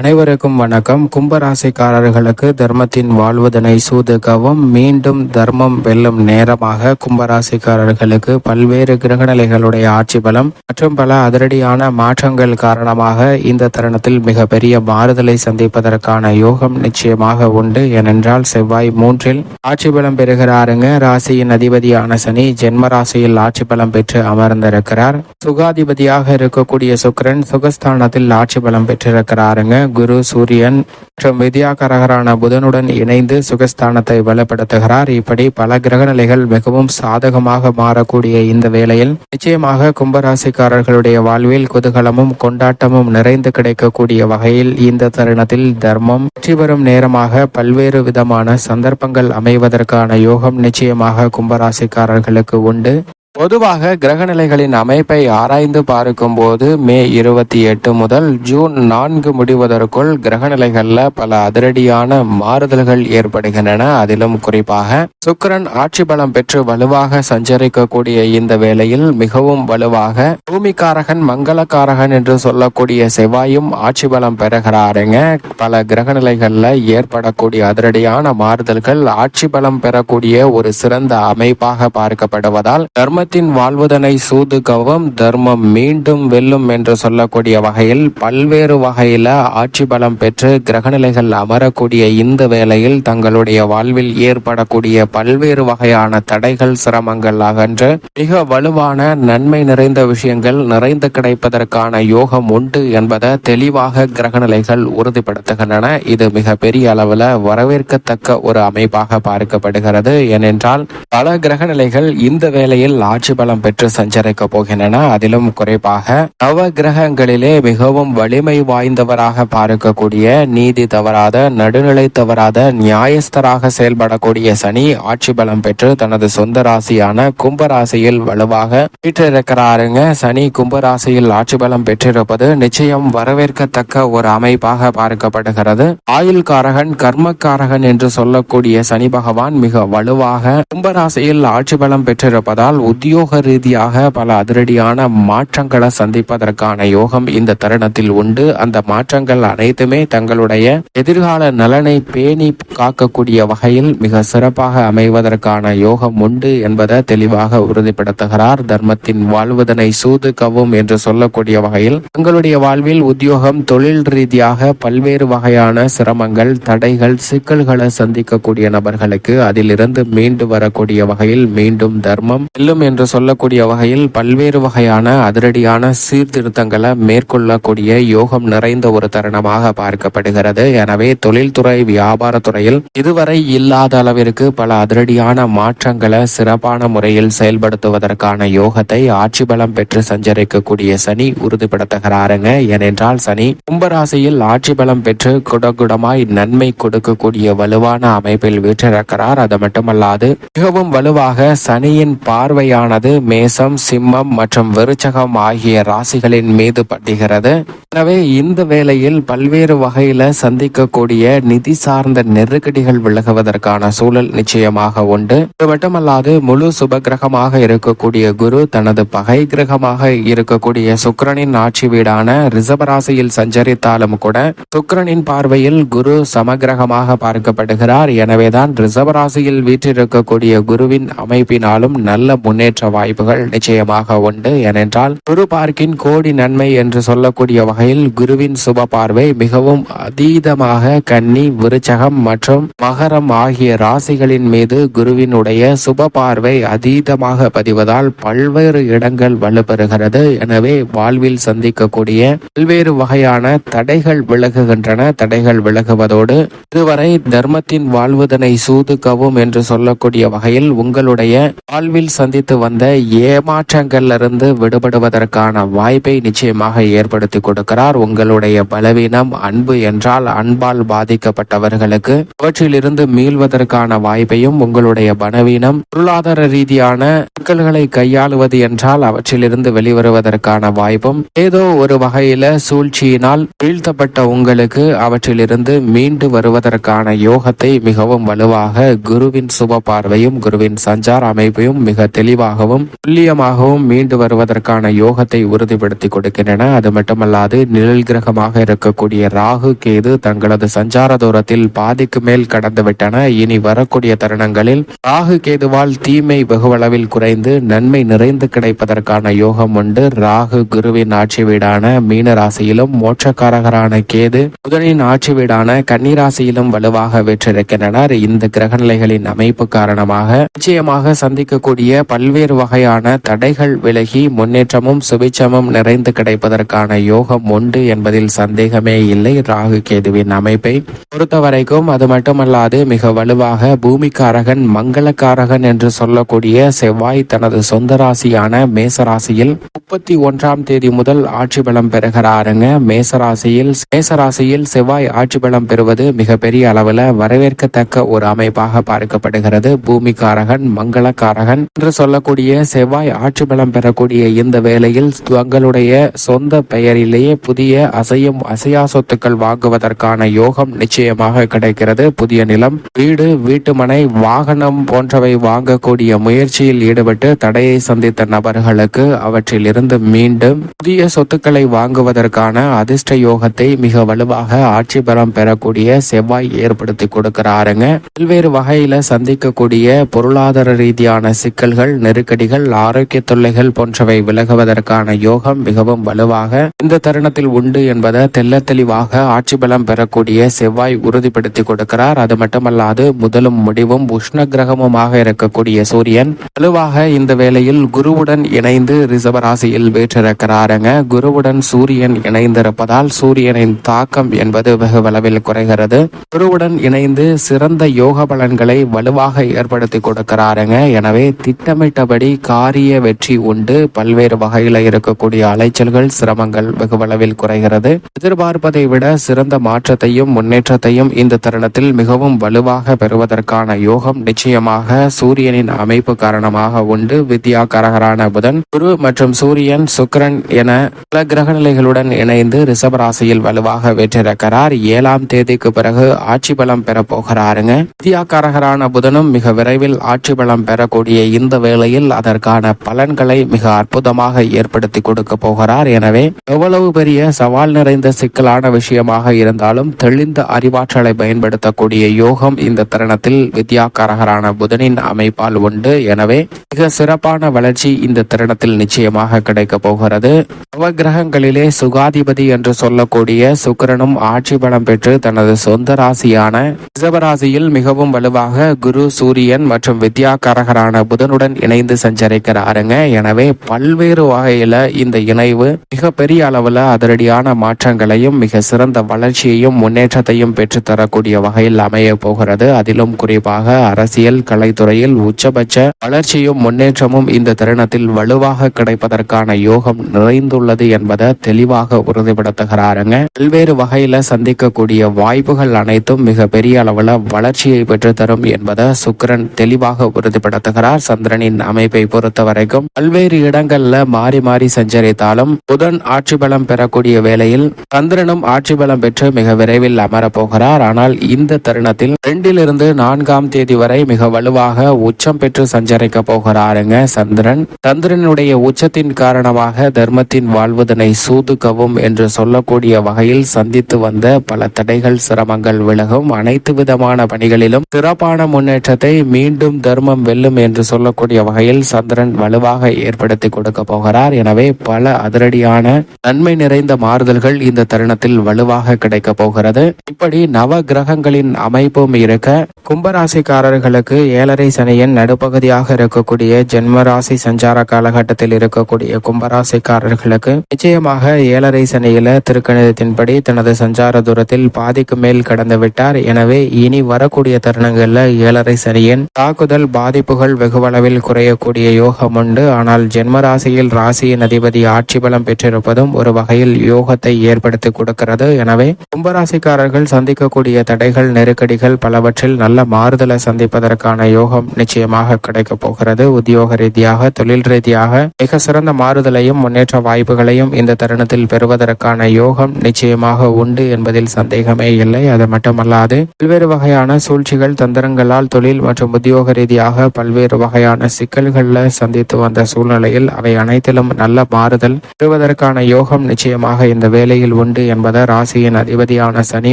அனைவருக்கும் வணக்கம். கும்பராசிக்காரர்களுக்கு தர்மத்தின் வாழ்வதனை சூதுகவும் மீண்டும் தர்மம் வெல்லும் நேரமாக கும்பராசிக்காரர்களுக்கு பல்வேறு கிரகநிலைகளுடைய ஆட்சி பலம் மற்றும் பல அதிரடியான மாற்றங்கள் காரணமாக இந்த தருணத்தில் மிகப்பெரிய மாறுதலை சந்திப்பதற்கான யோகம் நிச்சயமாக உண்டு. ஏனென்றால் செவ்வாய் மூன்றில் ஆட்சி பலம் பெறுகிறாருங்க. ராசியின் அதிபதியான சனி ஜென்ம ராசியில் ஆட்சி பலம் பெற்று அமர்ந்திருக்கிறார். சுகாதிபதியாக இருக்கக்கூடிய சுக்கிரன் சுகஸ்தானத்தில் ஆட்சி பலம் பெற்றிருக்கிறாருங்க. குரு சூரியன் மற்றும் வித்யாகரகரான புதனுடன் இணைந்து சுகஸ்தானத்தை பலப்படுத்துகிறார். இப்படி பல கிரகநிலைகள் மிகவும் சாதகமாக மாறக்கூடிய இந்த வேளையில் நிச்சயமாக கும்பராசிக்காரர்களுடைய வாழ்வில் குதூகலமும் கொண்டாட்டமும் நிறைந்து கிடைக்கக்கூடிய வகையில் இந்த தருணத்தில் தர்மம் வெற்றி பெறும் நேரமாக பல்வேறு விதமான சந்தர்ப்பங்கள் அமைவதற்கான யோகம் நிச்சயமாக கும்பராசிக்காரர்களுக்கு உண்டு. பொதுவாக கிரகநிலைகளின் அமைப்பை ஆராய்ந்து பார்க்கும்போது மே இருபத்தி எட்டு முதல் ஜூன் நான்கு முடிவதற்குள் கிரகநிலைகளில் பல அதிரடியான மாறுதல்கள் ஏற்படுகின்றன. அதிலும் குறிப்பாக சுக்கிரன் ஆட்சி பலம் பெற்று வலுவாக சஞ்சரிக்கக்கூடிய இந்த வேளையில் மிகவும் வலுவாக பூமிக்காரகன் மங்களக்காரகன் என்று சொல்லக்கூடிய செவ்வாயும் ஆட்சி பலம் பெறுகிறாருங்க. பல கிரகநிலைகளில் ஏற்படக்கூடிய அதிரடியான மாறுதல்கள் ஆட்சி பலம் பெறக்கூடிய ஒரு சிறந்த அமைப்பாக பார்க்கப்படுவதால் தர்ம தர்மத்தின் வாழ்வதனை சூதுகவும் தர்மம் மீண்டும் வெல்லும் என்று சொல்லக்கூடிய வகையில் பல்வேறு வகையில ஆட்சி பலம் பெற்று கிரகநிலைகள் அமரக்கூடிய இந்த வேளையில் தங்களுடைய வாழ்வில் ஏற்படக்கூடிய பல்வேறு வகையான தடைகள் சிரமங்கள் அகன்று மிக வலுவான நன்மை நிறைந்த விஷயங்கள் நிறைந்து கிடைப்பதற்கான யோகம் உண்டு என்பதை தெளிவாக கிரகநிலைகள் உறுதிப்படுத்துகின்றன. இது மிக பெரிய அளவில் வரவேற்கத்தக்க ஒரு அமைப்பாக பார்க்கப்படுகிறது. ஏனென்றால் பல கிரகநிலைகள் இந்த வேளையில் ஆட்சி பலம் பெற்று சஞ்சரிக்க போகின்றன. அதிலும் குறைவாக நவ கிரகங்களிலே மிகவும் வலிமை வாய்ந்தவராக பார்க்கக்கூடிய நீதி தவறாத நடுநிலை தவறாத நியாயஸ்தராக செயல்படக்கூடிய சனி ஆட்சி பலம் பெற்று தனது சொந்த ராசியான கும்பராசியில் வலுவாக வீற்றிருக்கிறாருங்க. சனி கும்பராசியில் ஆட்சி பலம் பெற்றிருப்பது நிச்சயம் வரவேற்கத்தக்க ஒரு அமைப்பாக பார்க்கப்படுகிறது. ஆயுள் காரகன் கர்மக்காரகன் என்று சொல்லக்கூடிய சனி பகவான் மிக வலுவாக கும்பராசியில் ஆட்சி பலம் பெற்றிருப்பதால் உத்தியோக ரீதியாக பல அதிரடியான மாற்றங்களை சந்திப்பதற்கான யோகம் இந்த தருணத்தில் உண்டு. அந்த மாற்றங்கள் அனைத்துமே தங்களுடைய எதிர்கால நலனை பேணி காக்கக்கூடிய வகையில் மிக சிறப்பாக அமைவதற்கான யோகம் உண்டு என்பதை தெளிவாக உறுதிப்படுத்துகிறார். தர்மத்தின் வாழ்வதனை சூது கவும் என்று சொல்லக்கூடிய வகையில் தங்களுடைய வாழ்வில் உத்தியோகம் தொழில் ரீதியாக பல்வேறு வகையான சிரமங்கள் தடைகள் சிக்கல்களை சந்திக்கக்கூடிய நபர்களுக்கு அதிலிருந்து மீண்டு வரக்கூடிய வகையில் மீண்டும் தர்மம். செல்லும் என்று சொல்லக்கூடிய வகையில் பல்வேறு வகையான அதிரடியான சீர்திருத்தங்களை மேற்கொள்ளக்கூடிய யோகம் நிறைந்த ஒரு தருணமாக பார்க்கப்படுகிறது. எனவே தொழில்துறை வியாபாரத்துறையில் இதுவரை இல்லாத அளவிற்கு பல அதிரடியான மாற்றங்களை சிறப்பான முறையில் செயல்படுத்துவதற்கான யோகத்தை ஆட்சி பலம் பெற்று சஞ்சரிக்கக்கூடிய சனி உறுதிப்படுத்துகிறாருங்க. ஏனென்றால் சனி கும்பராசியில் ஆட்சி பலம் பெற்று குடகுடமாய் நன்மை கொடுக்கக்கூடிய வலுவான அமைப்பில் வீற்றிருக்கிறார். அது மட்டுமல்லாது மிகவும் வலுவாக சனியின் பார்வையான பார்வையானது மேசம் சிம்மம் மற்றும் விருச்சகம் ஆகிய ராசிகளின் மீது பட்டுகிறது. எனவே இந்த வேளையில் பல்வேறு வகையில சந்திக்கக்கூடிய நிதி சார்ந்த நெருக்கடிகள் விலகுவதற்கான சூழல் நிச்சயமாக உண்டு. இது மட்டுமல்லாது முழு சுபகிரகமாக இருக்கக்கூடிய குரு தனது பகை கிரகமாக இருக்கக்கூடிய சுக்கிரனின் ஆட்சி வீடான ரிசபராசியில் சஞ்சரித்தாலும் கூட சுக்கிரனின் பார்வையில் குரு சமகிரகமாக பார்க்கப்படுகிறார். எனவேதான் ரிசபராசியில் வீற்றிருக்கக்கூடிய குருவின் அமைப்பினாலும் நல்ல முன்னேற்ற வாய்ப்புகள் நிச்சயமாக உண்டு. ஏனென்றால் குரு பார்க்கின் கோடி நன்மை என்று சொல்லக்கூடிய வகையில் குருவின் சுப பார்வை மிகவும் அதீதமாக கன்னி விருச்சகம் மற்றும் மகரம் ஆகிய ராசிகளின் மீது குருவினுடைய சுப பார்வை அதீதமாக பதிவதால் பல்வேறு இடங்கள் வலுப்பெறுகிறது. எனவே வாழ்வில் சந்திக்கக்கூடிய பல்வேறு வகையான தடைகள் விலகுகின்றன. தடைகள் விலகுவதோடு இதுவரை தர்மத்தின் வாழ்வதனை சூதுக்கவும் என்று சொல்லக்கூடிய வகையில் உங்களுடைய வாழ்வில் சந்தித்த வந்த ஏமாற்றங்கள்ல இருந்து விடுபடுவதற்கான வாய்ப்பை நிச்சயமாக ஏற்படுத்தி கொடுக்கிறார். உங்களுடைய பலவீனம் அன்பு என்றால் அன்பால் பாதிக்கப்பட்டவர்களுக்கு அவற்றிலிருந்து மீள்வதற்கான வாய்ப்பையும் உங்களுடைய பலவீனம் பொருளாதார ரீதியான சிக்கல்களை கையாளுவது என்றால் அவற்றிலிருந்து வெளிவருவதற்கான வாய்ப்பும் ஏதோ ஒரு வகையில சூழ்ச்சியினால் வீழ்த்தப்பட்ட உங்களுக்கு அவற்றிலிருந்து மீண்டு வருவதற்கான யோகத்தை மிகவும் வலுவாக குருவின் சுப பார்வையும் குருவின் சஞ்சார அமைப்பையும் மிக தெளிவாக தெளிவாகவும் துல்லியமாகவும் மீண்டு வருவதற்கான யோகத்தை உறுதிப்படுத்தி கொடுக்கின்றன. அது மட்டுமல்லாது நிழல் கிரகமாக இருக்கக்கூடிய ராகு கேது தங்களது சஞ்சார தூரத்தில் பாதிக்கு மேல் கடந்து விட்டன இனி வரக்கூடிய தருணங்களில் ராகு கேதுவால் தீமை வெகுவளவில் குறைந்து நன்மை நிறைந்து கிடைப்பதற்கான யோகம் உண்டு. ராகு குருவின் ஆட்சி வீடான மீன ராசியிலும் மோட்சக்காரகரான கேது புதனின் ஆட்சி வீடான கன்னிராசியிலும் வலுவாக வெற்றிருக்கின்றனர். இந்த கிரகநிலைகளின் அமைப்பு காரணமாக நிச்சயமாக சந்திக்கக்கூடிய பல்வேறு வகையான தடைகள் விலகி முன்னேற்றமும் சுபிச்சமும் நிறைந்து கிடைப்பதற்கான யோகம் உண்டு என்பதில் சந்தேகமே இல்லை. ராகு கேதுவின் அமைப்பை பொறுத்தவரைக்கும் அது மட்டுமல்லாது மிக வலுவாக பூமிக்காரகன் மங்களக்காரகன் என்று சொல்லக்கூடிய செவ்வாய் தனது சொந்த ராசியான மேசராசியில் முப்பத்தி ஒன்றாம் தேதி முதல் ஆட்சி பலம் பெறுகிறாருங்க. மேசராசியில் மேசராசியில் செவ்வாய் ஆட்சி பலம் பெறுவது மிகப்பெரிய அளவில் வரவேற்கத்தக்க ஒரு அமைப்பாக பார்க்கப்படுகிறது. பூமிக்காரகன் மங்களக்காரகன் என்று சொல்ல சொல்லக்கூடிய செவ்வாய் ஆட்சி பலம் பெறக்கூடிய இந்த வேளையில் தங்களுடைய சொந்த பெயரிலேயே புதிய அசையும் அசையா சொத்துக்கள் வாங்குவதற்கான யோகம் நிச்சயமாக கிடைக்கிறது. புதிய நிலம் வீடு வீட்டுமனை வாகனம் போன்றவை வாங்கக்கூடிய முயற்சியில் ஈடுபட்டு தடையை சந்தித்த நபர்களுக்கு அவற்றில் இருந்து மீண்டும் புதிய சொத்துக்களை வாங்குவதற்கான அதிர்ஷ்ட யோகத்தை மிக வலுவாக ஆட்சி பலம் பெறக்கூடிய செவ்வாய் ஏற்படுத்தி கொடுக்கிறாருங்க. பல்வேறு வகையில சந்திக்கக்கூடிய பொருளாதார ரீதியான சிக்கல்கள் நெருக்கடிகள் ஆரோக்கிய தொல்லைகள் போன்றவை விலகுவதற்கான யோகம் மிகவும் வலுவாக இந்த தருணத்தில் உண்டு என்பதை தெல்ல தெளிவாக ஆட்சி பலம் பெறக்கூடிய செவ்வாய் உறுதிப்படுத்தி கொடுக்கிறார். அது மட்டுமல்லாது முதலும் முடிவும் உஷ்ண கிரகமுமாக இருக்கக்கூடிய சூரியன் வலுவாக இந்த வேளையில் குருவுடன் இணைந்து ரிசவராசியில் வேற்றிருக்கிறாருங்க. குருவுடன் சூரியன் இணைந்திருப்பதால் சூரியனின் தாக்கம் என்பது வெகு அளவில் குறைகிறது. குருவுடன் இணைந்து சிறந்த யோக பலன்களை வலுவாக ஏற்படுத்தி கொடுக்கிறாருங்க. எனவே திட்டமிட்ட திட்டமிட்டபடி காரிய வெற்றி உண்டு. பல்வேறு வகையில் இருக்கக்கூடிய அலைச்சல்கள் சிரமங்கள் வெகுவளவில் குறைகிறது. எதிர்பார்ப்பதை விட சிறந்த மாற்றத்தையும் முன்னேற்றத்தையும் இந்த தருணத்தில் மிகவும் வலுவாக பெறுவதற்கான யோகம் நிச்சயமாக சூரியனின் அமைப்பு காரணமாக உண்டு. வித்யா கரகரான புதன் குரு மற்றும் சூரியன் சுக்கிரன் என பல கிரக நிலைகளுடன் இணைந்து ரிஷபராசியில் வலுவாக வெற்றிருக்கிறார் ஏழாம் தேதிக்கு பிறகு ஆட்சி பலம் பெற போகிறாருங்க. வித்யாக்காரகரான புதனும் மிக விரைவில் ஆட்சி பலம் பெறக்கூடிய இந்த வேளையில் அதற்கான பலன்களை மிக அற்புதமாக ஏற்படுத்தி கொடுக்க போகிறார். எனவே எவ்வளவு பெரிய சவால் நிறைந்த சிக்கலான விஷயமாக இருந்தாலும் தெளிந்த அறிவாற்றலை பயன்படுத்தக்கூடிய யோகம் இந்த தருணத்தில் வித்யாக்காரகரான புதனின் அமைப்பால் உண்டு. எனவே மிக சிறப்பான வளர்ச்சி இந்த தருணத்தில் நிச்சயமாக கிடைக்க போகிறது. நவகிரகங்களிலே சுகாதிபதி என்று சொல்லக்கூடிய சுக்கிரனும் ஆட்சி பலம் பெற்று தனது சொந்த ராசியான ரிசவராசியில் மிகவும் வலுவாக குரு சூரியன் மற்றும் வித்யாகாரகரான புதனுடன் இணைந்து சஞ்சரிக்கிறாருங்க. எனவே பல்வேறு வகையில இந்த இணைவு மிக பெரிய அளவுல அதிரடியான மாற்றங்களையும் மிக சிறந்த வளர்ச்சியையும் முன்னேற்றத்தையும் பெற்று தரக்கூடிய வகையில் அமைய போகிறது. அதிலும் குறிப்பாக அரசியல் கலைத்துறையில் உச்சபட்ச வளர்ச்சியும் முன்னேற்றமும் இந்த தருணத்தில் வலுவாக கிடைப்பதற்கான யோகம் நிறைந்துள்ளது என்பதை தெளிவாக உறுதிப்படுத்துகிறாருங்க. பல்வேறு வகையில சந்திக்கக்கூடிய வாய்ப்புகள் அனைத்தும் மிக பெரிய அளவுல வளர்ச்சியை பெற்று தரும் என்பதை சுக்கிரன் தெளிவாக உறுதிப்படுத்துகிறார். சந்திரனின் அமைப்பை பொறுத்த வரைக்கும் பல்வேறு இடங்கள்ல மாறி மாறி சஞ்சரித்தாலும் புதன் ஆட்சி பலம் பெறக்கூடிய வேளையில் சந்திரனும் ஆட்சி பலம் பெற்று மிக விரைவில் அமரப்போகிறார் ஆனால் இந்த தருணத்தில் ரெண்டிலிருந்து நான்காம் தேதி வரை மிக வலுவாக உச்சம் பெற்று சஞ்சரிக்க போகிறாருங்க சந்திரன். சந்திரனுடைய உச்சத்தின் காரணமாக தர்மத்தின் வாழ்வதனை சூதுக்கவும் என்று சொல்லக்கூடிய வகையில் சந்தித்து வந்த பல தடைகள் சிரமங்கள் விலகும். அனைத்து விதமான பணிகளிலும் சிறப்பான முன்னேற்றத்தை மீண்டும் தர்மம் வெல்லும் என்று சொல்லக்கூடிய வகையில் சந்திரன் வலுவாக ஏற்படுத்தி கொடுக்க போகிறார். எனவே பல அதிரடியான நன்மை நிறைந்த மாறுதல்கள் இந்த தருணத்தில் வலுவாக கிடைக்க போகிறது. இப்படி நவ கிரகங்களின் அமைப்பும் இருக்க கும்பராசிக்காரர்களுக்கு ஏழரை சனியின் நடுப்பகுதியாக இருக்கக்கூடிய ஜென்மராசி சஞ்சார காலகட்டத்தில் இருக்கக்கூடிய கும்பராசிக்காரர்களுக்கு நிச்சயமாக ஏழரை சனியில திருக்கணிதத்தின்படி தனது சஞ்சார தூரத்தில் பாதிக்கு மேல் கடந்து விட்டார். எனவே இனி வரக்கூடிய தருணங்கள்ல ஏழரை சனியின் தாக்குதல் பாதிப்புகள் வெகுவளவில் குறை குறையக்கூடிய யோகம் உண்டு. ஆனால் ஜென்ம ராசியில் ராசியின் அதிபதி ஆட்சி பலம் பெற்றிருப்பதும் ஒரு வகையில் யோகத்தை ஏற்படுத்தி கொடுக்கிறது. எனவே கும்பராசிக்காரர்கள் சந்திக்கக்கூடிய தடைகள் நெருக்கடிகள் பலவற்றில் நல்ல மாறுதலை சந்திப்பதற்கான யோகம் நிச்சயமாக கிடைக்கப் போகிறது. உத்தியோக ரீதியாக தொழில் ரீதியாக மிக சிறந்த மாறுதலையும் முன்னேற்ற வாய்ப்புகளையும் இந்த தருணத்தில் பெறுவதற்கான யோகம் நிச்சயமாக உண்டு என்பதில் சந்தேகமே இல்லை. அது மட்டுமல்லாது பல்வேறு வகையான சூழ்ச்சிகள் தந்திரங்களால் தொழில் மற்றும் உத்தியோக ரீதியாக பல்வேறு வகையான சிக்கல் சிக்கல்கள்ல சந்தித்து வந்த சூழ்நிலையில் அவை அனைத்திலும் நல்ல மாறுதல் பெறுவதற்கான யோகம் நிச்சயமாக இந்த வேலையில் உண்டு என்பதை ராசியின் அதிபதியான சனி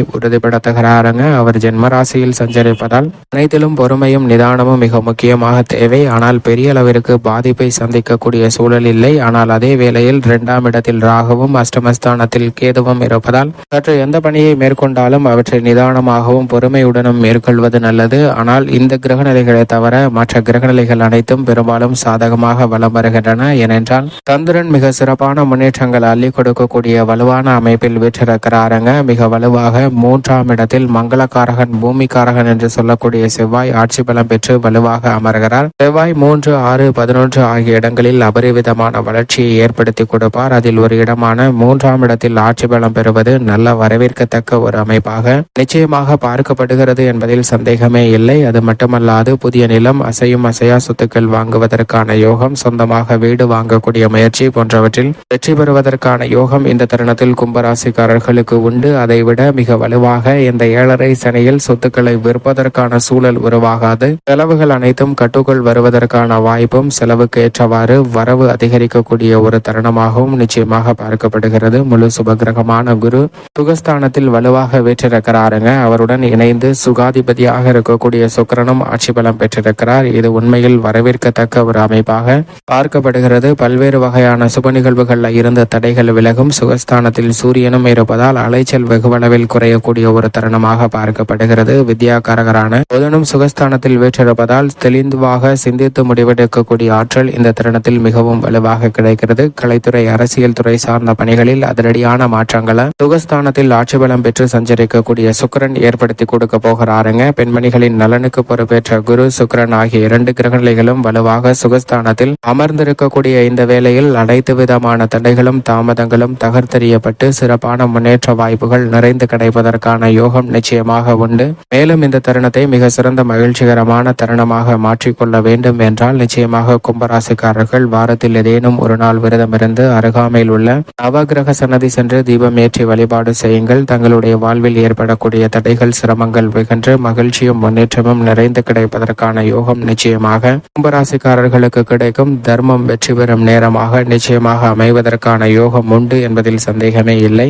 உறுதிப்படுத்துகிறாருங்க. அவர் ஜென்ம ராசியில் சஞ்சரிப்பதால் அனைத்திலும் பொறுமையும் நிதானமும் மிக முக்கியமாக தேவை. ஆனால் பெரிய அளவிற்கு பாதிப்பை சந்திக்கக்கூடிய சூழல் இல்லை. ஆனால் அதே வேளையில் இரண்டாம் இடத்தில் ராகவும் அஷ்டமஸ்தானத்தில் கேதுவும் இருப்பதால் சற்று எந்த பணியை மேற்கொண்டாலும் அவற்றை நிதானமாகவும் பொறுமையுடனும் மேற்கொள்வது நல்லது. ஆனால் இந்த கிரகநிலைகளை தவிர மற்ற கிரகநிலைகள் அனைத்தும் பெரும்பாலும் சாதகமாக வலம் வருகின்றன. ஏனென்றால் சந்திரன் மிக சிறப்பான முன்னேற்றங்கள் அள்ளி கொடுக்கக்கூடிய வலுவான அமைப்பில் வீற்றிருக்கிறாருங்க. மிக வலுவாக மூன்றாம் இடத்தில் மங்களக்காரகன் பூமிக்காரகன் என்று சொல்லக்கூடிய செவ்வாய் ஆட்சி பலம் பெற்று வலுவாக அமர்கிறார். செவ்வாய் மூன்று ஆறு பதினொன்று ஆகிய இடங்களில் அபரிவிதமான வளர்ச்சியை ஏற்படுத்தி கொடுப்பார். அதில் ஒரு இடமான மூன்றாம் இடத்தில் ஆட்சி பலம் பெறுவது நல்ல வரவேற்கத்தக்க ஒரு அமைப்பாக நிச்சயமாக பார்க்கப்படுகிறது என்பதில் சந்தேகமே இல்லை. அது மட்டுமல்லாது புதிய நிலம் அசையும் அசையா சொத்துக்கள் வாங்குவதற்கான யோகம் சொந்தமாக வீடு வாங்கக்கூடிய முயற்சி போன்றவற்றில் வெற்றி பெறுவதற்கான யோகம் இந்த தருணத்தில் கும்பராசிக்காரர்களுக்கு உண்டு. அதைவிட மிக வலுவாக இந்த ஏழரை சனியில் சொத்துக்களை விற்பதற்கான சூழல் உருவாகாது. செலவுகள் அனைத்தும் கட்டுக்குள் வருவதற்கான வாய்ப்பும் செலவுக்கு ஏற்றவாறு வரவு அதிகரிக்கக்கூடிய ஒரு தருணமாகவும் நிச்சயமாக பார்க்கப்படுகிறது. முழு சுபகிரகமான குரு சுகஸ்தானத்தில் வலுவாக வீற்றிருக்கிறாருங்க. அவருடன் இணைந்து சுகாதிபதியாக இருக்கக்கூடிய சுக்கரனும் ஆட்சி பலம் பெற்றிருக்கிறார். இது உண்மையில் வரவேற்கத்தக்க ஒரு அமைப்பாக பார்க்கப்படுகிறது. பல்வேறு வகையான சுப நிகழ்வுகளில் இருந்த தடைகள் விலகும். சுகஸ்தானத்தில் சூரியனும் இருப்பதால் அலைச்சல் வெகுவளவில் குறையக்கூடிய ஒரு தருணமாக பார்க்கப்படுகிறது. வித்யாகாரகரான புதனும் சுகஸ்தானத்தில் வீற்றிருப்பதால் தெளிந்துவாக சிந்தித்து முடிவெடுக்கக்கூடிய ஆற்றல் இந்த தருணத்தில் மிகவும் வலுவாக கிடைக்கிறது. கலைத்துறை அரசியல் துறை சார்ந்த பணிகளில் அதிரடியான மாற்றங்களை சுகஸ்தானத்தில் ஆட்சி பலம் பெற்று சஞ்சரிக்கக்கூடிய சுக்கரன் ஏற்படுத்தி கொடுக்க போகிறாருங்க. பெண்மணிகளின் நலனுக்கு பொறுப்பேற்ற குரு சுக்கரன் ஆகிய இரண்டு கிரகநிலைகளும் வலு வலுவாக சுகஸ்தானத்தில் அமர்ந்திருக்கக்கூடிய இந்த வேளையில் அனைத்து விதமான தடைகளும் தாமதங்களும் தகர்த்தெறியப்பட்டு சிறப்பான முன்னேற்ற வாய்ப்புகள் நிறைந்து கிடைப்பதற்கான யோகம் நிச்சயமாக உண்டு. மேலும் இந்த தருணத்தை மிக சிறந்த மகிழ்ச்சிகரமான தருணமாக மாற்றிக்கொள்ள வேண்டும் என்றால் நிச்சயமாக கும்பராசிக்காரர்கள் வாரத்தில் ஏதேனும் ஒரு நாள் விரதமிருந்து அருகாமையில் உள்ள நவகிரக சன்னதி சென்று தீபம் ஏற்றி வழிபாடு செய்யுங்கள். தங்களுடைய வாழ்வில் ஏற்படக்கூடிய தடைகள் சிரமங்கள் வெகுன்று மகிழ்ச்சியும் முன்னேற்றமும் நிறைந்து கிடைப்பதற்கான யோகம் நிச்சயமாக ராசிக்காரர்களுக்கு கிடைக்கும் தர்மம் வெற்றி பெறும் நேரமாக நிச்சயமாக அமைவதற்கான யோகம் உண்டு என்பதில் சந்தேகமே இல்லை.